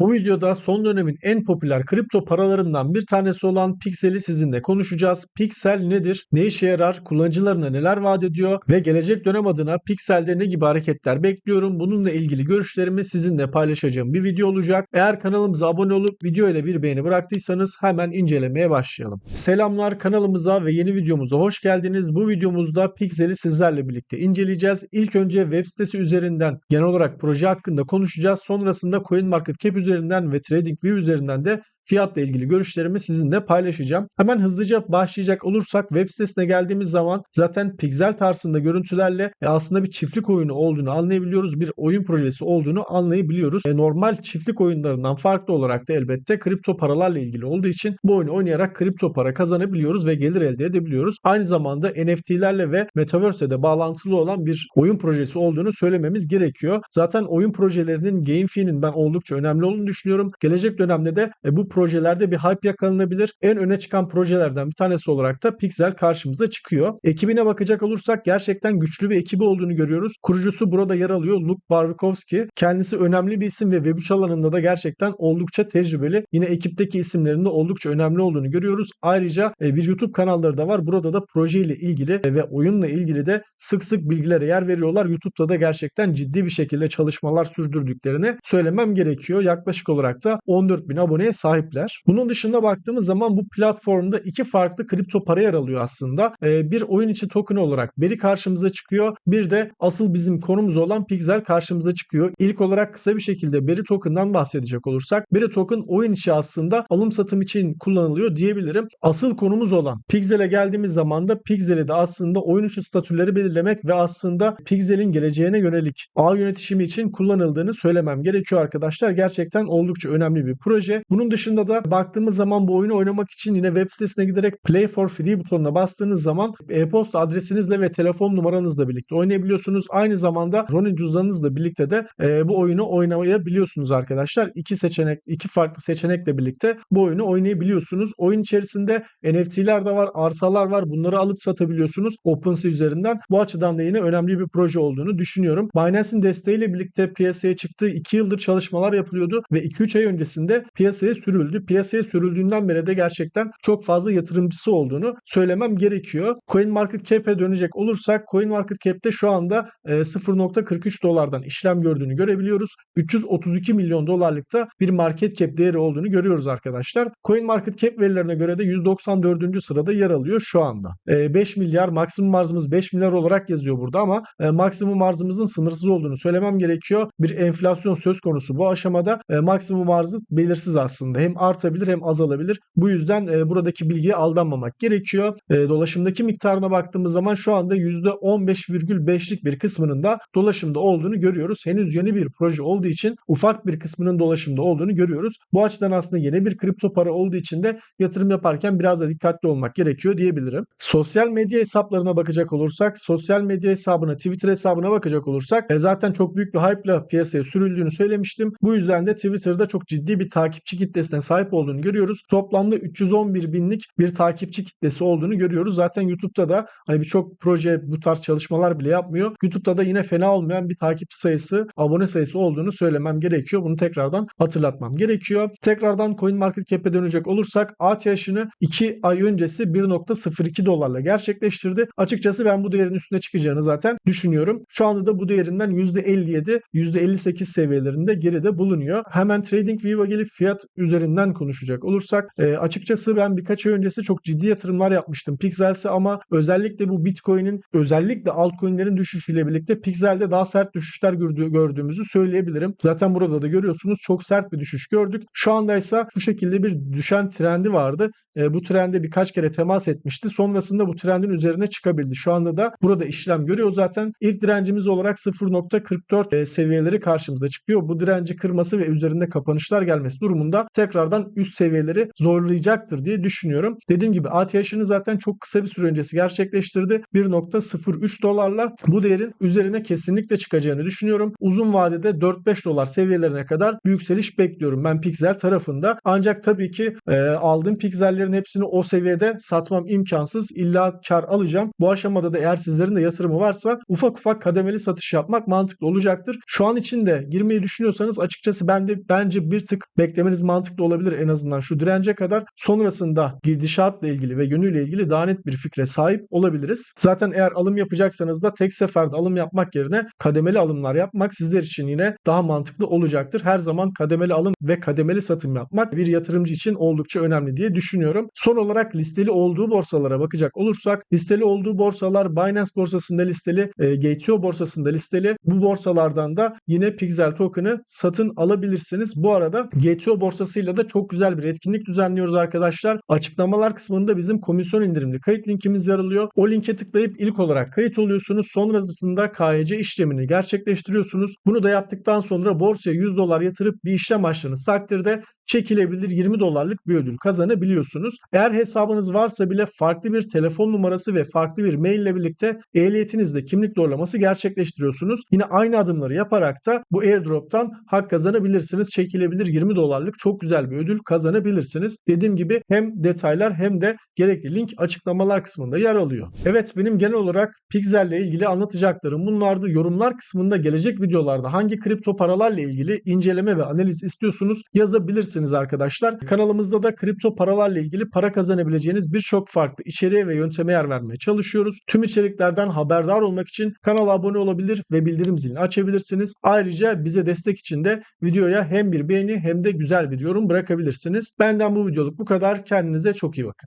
Bu videoda son dönemin en popüler kripto paralarından bir tanesi olan Pixel'i sizinle konuşacağız. Pixel nedir? Ne işe yarar? Kullanıcılarına neler vaat ediyor? Ve gelecek dönem adına Pixel'de ne gibi hareketler bekliyorum? Bununla ilgili görüşlerimi sizinle paylaşacağım bir video olacak. Eğer kanalımıza abone olup videoya da bir beğeni bıraktıysanız hemen incelemeye başlayalım. Selamlar kanalımıza ve yeni videomuza hoş geldiniz. Bu videomuzda Pixel'i sizlerle birlikte inceleyeceğiz. İlk önce web sitesi üzerinden genel olarak proje hakkında konuşacağız. Sonrasında CoinMarketCap üzerinden ve TradingView üzerinden de fiyatla ilgili görüşlerimi sizinle paylaşacağım. Hemen hızlıca başlayacak olursak web sitesine geldiğimiz zaman zaten Pixel tarzında görüntülerle e, aslında bir çiftlik oyunu olduğunu anlayabiliyoruz. Bir oyun projesi olduğunu anlayabiliyoruz. E, normal çiftlik oyunlarından farklı olarak da elbette kripto paralarla ilgili olduğu için bu oyunu oynayarak kripto para kazanabiliyoruz ve gelir elde edebiliyoruz. Aynı zamanda NFT'lerle ve Metaverse'e de bağlantılı olan bir oyun projesi olduğunu söylememiz gerekiyor. Zaten oyun projelerinin game fee'nin ben oldukça önemli olduğunu düşünüyorum. Gelecek dönemde de e, bu projelerde bir hype yakalanabilir. En öne çıkan projelerden bir tanesi olarak da Pixel karşımıza çıkıyor. Ekibine bakacak olursak gerçekten güçlü bir ekibi olduğunu görüyoruz. Kurucusu burada yer alıyor Luke Barwickowski. Kendisi önemli bir isim ve Web3 alanında da gerçekten oldukça tecrübeli. Yine ekipteki isimlerin de oldukça önemli olduğunu görüyoruz. Ayrıca e, bir YouTube kanalları da var. Burada da projeyle ilgili e, ve oyunla ilgili de sık sık bilgilere yer veriyorlar. YouTube'da da gerçekten ciddi bir şekilde çalışmalar sürdürdüklerini söylemem gerekiyor. Yaklaşık olarak da 14 bin aboneye sahipler. Bunun dışında baktığımız zaman bu platformda iki farklı kripto para yer alıyor aslında. Ee, bir oyun içi token olarak Beri karşımıza çıkıyor. Bir de asıl bizim konumuz olan Pixel karşımıza çıkıyor. İlk olarak kısa bir şekilde Beri token'dan bahsedecek olursak Beri token oyun içi aslında alım satım için kullanılıyor diyebilirim. Asıl konumuz olan Pixel'e geldiğimiz zaman da Pixel'e de aslında oyun içi statüleri belirlemek ve aslında Pixel'in geleceğine yönelik ağ yönetişimi için kullanıldığını söylemem gerekiyor arkadaşlar. Gerçekten oldukça önemli bir proje. Bunun dışında da baktığımız zaman bu oyunu oynamak için yine web sitesine giderek Play for Free butonuna bastığınız zaman e-posta adresinizle ve telefon numaranızla birlikte oynayabiliyorsunuz. Aynı zamanda Ronin cüzdanınızla birlikte de e, bu oyunu oynayabiliyorsunuz arkadaşlar. İki seçenek, iki farklı seçenekle birlikte bu oyunu oynayabiliyorsunuz. Oyun içerisinde NFT'ler de var, arsalar var. Bunları alıp satabiliyorsunuz OpenSea üzerinden. Bu açıdan da yine önemli bir proje olduğunu düşünüyorum. Binance'in desteğiyle birlikte piyasaya çıktığı 2 yıldır çalışmalar yapılıyordu ve 2-3 ay öncesinde piyasaya sürüldü. Piyasaya sürüldüğünden beri de gerçekten çok fazla yatırımcısı olduğunu söylemem gerekiyor. CoinMarketCap'e dönecek olursak CoinMarketCap'te şu anda e, 0.43 dolardan işlem gördüğünü görebiliyoruz. 332 milyon dolarlıkta bir market cap değeri olduğunu görüyoruz arkadaşlar. CoinMarketCap verilerine göre de 194. sırada yer alıyor şu anda. E, 5 milyar maksimum arzımız 5 milyar olarak yazıyor burada ama e, maksimum arzımızın sınırsız olduğunu söylemem gerekiyor. Bir enflasyon söz konusu bu aşamada e, maksimum arzı belirsiz aslında. Artabilir hem azalabilir. Bu yüzden e, buradaki bilgiye aldanmamak gerekiyor. E, dolaşımdaki miktarına baktığımız zaman şu anda %15,5'lik bir kısmının da dolaşımda olduğunu görüyoruz. Henüz yeni bir proje olduğu için ufak bir kısmının dolaşımda olduğunu görüyoruz. Bu açıdan aslında yeni bir kripto para olduğu için de yatırım yaparken biraz da dikkatli olmak gerekiyor diyebilirim. Sosyal medya hesaplarına bakacak olursak, sosyal medya hesabına, Twitter hesabına bakacak olursak e, zaten çok büyük bir hype ile piyasaya sürüldüğünü söylemiştim. Bu yüzden de Twitter'da çok ciddi bir takipçi kitlesine sahip olduğunu görüyoruz. Toplamda 311 binlik bir takipçi kitlesi olduğunu görüyoruz. Zaten YouTube'da da hani birçok proje bu tarz çalışmalar bile yapmıyor. YouTube'da da yine fena olmayan bir takipçi sayısı, abone sayısı olduğunu söylemem gerekiyor. Bunu tekrardan hatırlatmam gerekiyor. Tekrardan CoinMarketCap'e dönecek olursak ATH'ını 2 ay öncesi 1.02 dolarla gerçekleştirdi. Açıkçası ben bu değerin üstüne çıkacağını zaten düşünüyorum. Şu anda da bu değerinden %57, %58 seviyelerinde geride bulunuyor. Hemen TradingView'a gelip fiyat üzerinden konuşacak olursak e, açıkçası ben birkaç ay öncesi çok ciddi yatırımlar yapmıştım Pixels'e ama özellikle bu Bitcoin'in özellikle altcoin'lerin düşüşüyle birlikte Pixel'de daha sert düşüşler gördüğü, gördüğümüzü söyleyebilirim. Zaten burada da görüyorsunuz çok sert bir düşüş gördük. Şu anda ise şu şekilde bir düşen trendi vardı. E, bu trende birkaç kere temas etmişti. Sonrasında bu trendin üzerine çıkabildi. Şu anda da burada işlem görüyor zaten. İlk direncimiz olarak 0.44 e, seviyeleri karşımıza çıkıyor. Bu direnci kırması ve üzerinde kapanışlar gelmesi durumunda tekrar tekrardan üst seviyeleri zorlayacaktır diye düşünüyorum. Dediğim gibi ATH'ını zaten çok kısa bir süre öncesi gerçekleştirdi. 1.03 dolarla bu değerin üzerine kesinlikle çıkacağını düşünüyorum. Uzun vadede 4-5 dolar seviyelerine kadar bir yükseliş bekliyorum ben Pixel tarafında. Ancak tabii ki e, aldığım Pixel'lerin hepsini o seviyede satmam imkansız. İlla kar alacağım. Bu aşamada da eğer sizlerin de yatırımı varsa ufak ufak kademeli satış yapmak mantıklı olacaktır. Şu an için de girmeyi düşünüyorsanız açıkçası ben de bence bir tık beklemeniz mantıklı olabilir en azından şu dirence kadar. Sonrasında gidişatla ilgili ve yönüyle ilgili daha net bir fikre sahip olabiliriz. Zaten eğer alım yapacaksanız da tek seferde alım yapmak yerine kademeli alımlar yapmak sizler için yine daha mantıklı olacaktır. Her zaman kademeli alım ve kademeli satım yapmak bir yatırımcı için oldukça önemli diye düşünüyorum. Son olarak listeli olduğu borsalara bakacak olursak listeli olduğu borsalar Binance borsasında listeli, e, Gateo borsasında listeli. Bu borsalardan da yine Pixel token'ı satın alabilirsiniz. Bu arada Gateo borsasıyla çok güzel bir etkinlik düzenliyoruz arkadaşlar. Açıklamalar kısmında bizim komisyon indirimli kayıt linkimiz yer alıyor. O linke tıklayıp ilk olarak kayıt oluyorsunuz. Sonrasında KYC işlemini gerçekleştiriyorsunuz. Bunu da yaptıktan sonra borsaya 100 dolar yatırıp bir işlem açtığınız takdirde çekilebilir 20 dolarlık bir ödül kazanabiliyorsunuz. Eğer hesabınız varsa bile farklı bir telefon numarası ve farklı bir mail ile birlikte ehliyetinizde kimlik doğrulaması gerçekleştiriyorsunuz. Yine aynı adımları yaparak da bu airdrop'tan hak kazanabilirsiniz. Çekilebilir 20 dolarlık çok bir ödül kazanabilirsiniz. Dediğim gibi hem detaylar hem de gerekli link açıklamalar kısmında yer alıyor. Evet benim genel olarak Pixel ile ilgili anlatacaklarım bunlardı. Yorumlar kısmında gelecek videolarda hangi kripto paralarla ilgili inceleme ve analiz istiyorsunuz yazabilirsiniz arkadaşlar. Kanalımızda da kripto paralarla ilgili para kazanabileceğiniz birçok farklı içeriğe ve yönteme yer vermeye çalışıyoruz. Tüm içeriklerden haberdar olmak için kanala abone olabilir ve bildirim zilini açabilirsiniz. Ayrıca bize destek için de videoya hem bir beğeni hem de güzel bir yorum bırakabilirsiniz. Benden bu videoluk bu kadar. Kendinize çok iyi bakın.